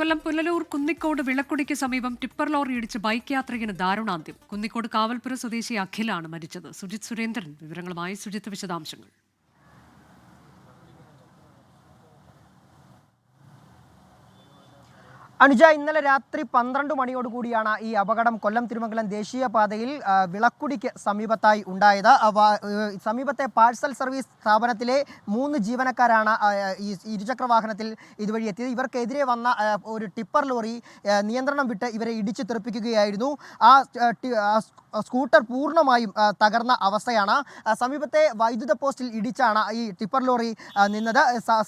കൊല്ലം പുനലൂർ കുന്നിക്കോട് വിളക്കുടിക്ക് സമീപം tipper lorry ഇടിച്ച് ബൈക്ക് യാത്രികന് ദാരുണാന്ത്യം. കുന്നിക്കോട് കാവൽപുര സ്വദേശി അഖിലാണ് മരിച്ചത്. സുജിത് സുരേന്ദ്രൻ വിവരങ്ങളുമായി സുജിത് വിശദാംശങ്ങൾ. അനുജ ഇന്നലെ രാത്രി പന്ത്രണ്ട് മണിയോടുകൂടിയാണ് ഈ അപകടം കൊല്ലം തിരുമംഗലം ദേശീയപാതയിൽ വിളക്കുടിക്ക് സമീപത്തായി ഉണ്ടായത്. സമീപത്തെ പാഴ്സൽ സർവീസ് സ്ഥാപനത്തിലെ മൂന്ന് ജീവനക്കാരാണ് ഈ ഇരുചക്ര വാഹനത്തിൽ ഇതുവഴി എത്തിയത്. ഇവർക്കെതിരെ വന്ന ഒരു ടിപ്പർ ലോറി നിയന്ത്രണം വിട്ട് ഇവരെ ഇടിച്ചു തെറിപ്പിക്കുകയായിരുന്നു. ആ സ്കൂട്ടർ പൂർണമായും തകർന്ന അവസ്ഥയാണ്. സമീപത്തെ വൈദ്യുത പോസ്റ്റിൽ ഇടിച്ചാണ് ഈ ടിപ്പർ ലോറി നിന്നത്.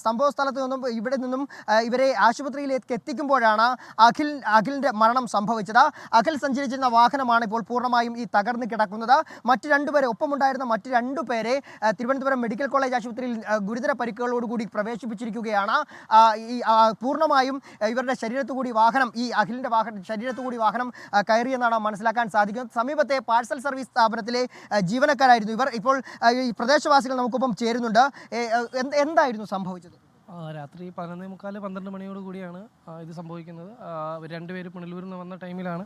സംഭവ സ്ഥലത്ത് നിന്നും ഇവിടെ നിന്നും ഇവരെ ആശുപത്രിയിലേക്ക് എത്തിക്കുമ്പോഴാണ് അഖിൽ അഖിലിന്റെ മരണം സംഭവിച്ചത്. അഖിൽ സഞ്ചരിച്ചിരുന്ന വാഹനമാണ് ഇപ്പോൾ പൂർണമായും ഈ തകർന്ന് കിടക്കുന്നത്. മറ്റ് രണ്ടുപേരെ ഒപ്പമുണ്ടായിരുന്ന മറ്റ് രണ്ടുപേരെ തിരുവനന്തപുരം മെഡിക്കൽ കോളേജ് ആശുപത്രിയിൽ ഗുരുതര പരിക്കുകളോടുകൂടി പ്രവേശിപ്പിച്ചിരിക്കുകയാണ്. ഈ പൂർണമായും ഇവരുടെ ശരീരത്തു കൂടി വാഹനം ഈ അഖിലിന്റെ വാഹനം ശരീരത്തു കൂടി വാഹനം കയറിയെന്നാണ് മനസ്സിലാക്കാൻ സാധിക്കുന്നത് സമീപത്തെ പാഴ്സൽ സർവീസ് സ്ഥാപനത്തിലെ ജീവനക്കാരായിരുന്നു ഇവർ. ഇപ്പോൾ ഈ പ്രദേശവാസികൾ നമുക്കൊപ്പം ചേരുന്നുണ്ട്. എന്തായിരുന്നു സംഭവിച്ചത്? രാത്രി പതിനൊന്നേ മുക്കാൽ പന്ത്രണ്ട് മണിയോട് കൂടിയാണ് ഇത് സംഭവിക്കുന്നത്. രണ്ടുപേര് പുനലൂരിൽ നിന്ന് വന്ന ടൈമിലാണ്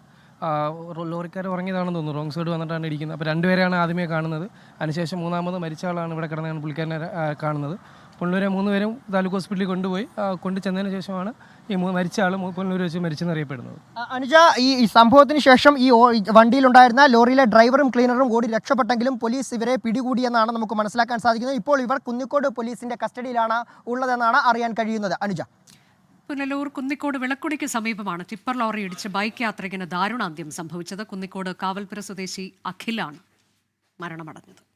ലോറിക്കാർ ഉറങ്ങിയതാണെന്ന് തോന്നുന്നു. റോങ് സൈഡ് വന്നിട്ടാണ് ഇരിക്കുന്നത്. അപ്പോൾ രണ്ടുപേരെയാണ് ആദ്യമേ കാണുന്നത്. അതിനുശേഷം മൂന്നാമത് മരിച്ച ആളാണ് ഇവിടെ കിടന്നാണ് പുള്ളിക്കാരനെ കാണുന്നത്. പുനലൂരെ മൂന്ന് പേരും താലൂക്ക് ഹോസ്പിറ്റലിൽ കൊണ്ടുപോയി കൊണ്ടു ചെന്നതിന് ശേഷമാണ് ഈ മൂ- മരിച്ച ആൾ പുനലൂർ വെച്ച് മരിച്ചെന്നറിയപ്പെടുന്നത് അനുജ ഈ സംഭവത്തിന് ശേഷം ഈ വണ്ടിയിലുണ്ടായിരുന്ന ലോറിയിലെ ഡ്രൈവറും ക്ലീനറും കൂടി രക്ഷപ്പെട്ടെങ്കിലും പോലീസ് ഇവരെ പിടികൂടിയെന്നാണ് നമുക്ക് മനസ്സിലാക്കാൻ സാധിക്കുന്നത്. ഇപ്പോൾ ഇവർ കുന്നിക്കോട് പോലീസിന്റെ കസ്റ്റഡിയിലാണ് ഉള്ളതെന്നാണ് അറിയാൻ കഴിയുന്നത്. അനുജ. പുനലൂർ കുന്നിക്കോട് വിളക്കുടിക്ക് സമീപമാണ് ടിപ്പർ ലോറി ഇടിച്ച് ബൈക്ക് യാത്രികന് ദാരുണാന്ത്യം സംഭവിച്ചത്. കുന്നിക്കോട് കാവൽപുര സ്വദേശി അഖിലാണ് മരണമടഞ്ഞത്.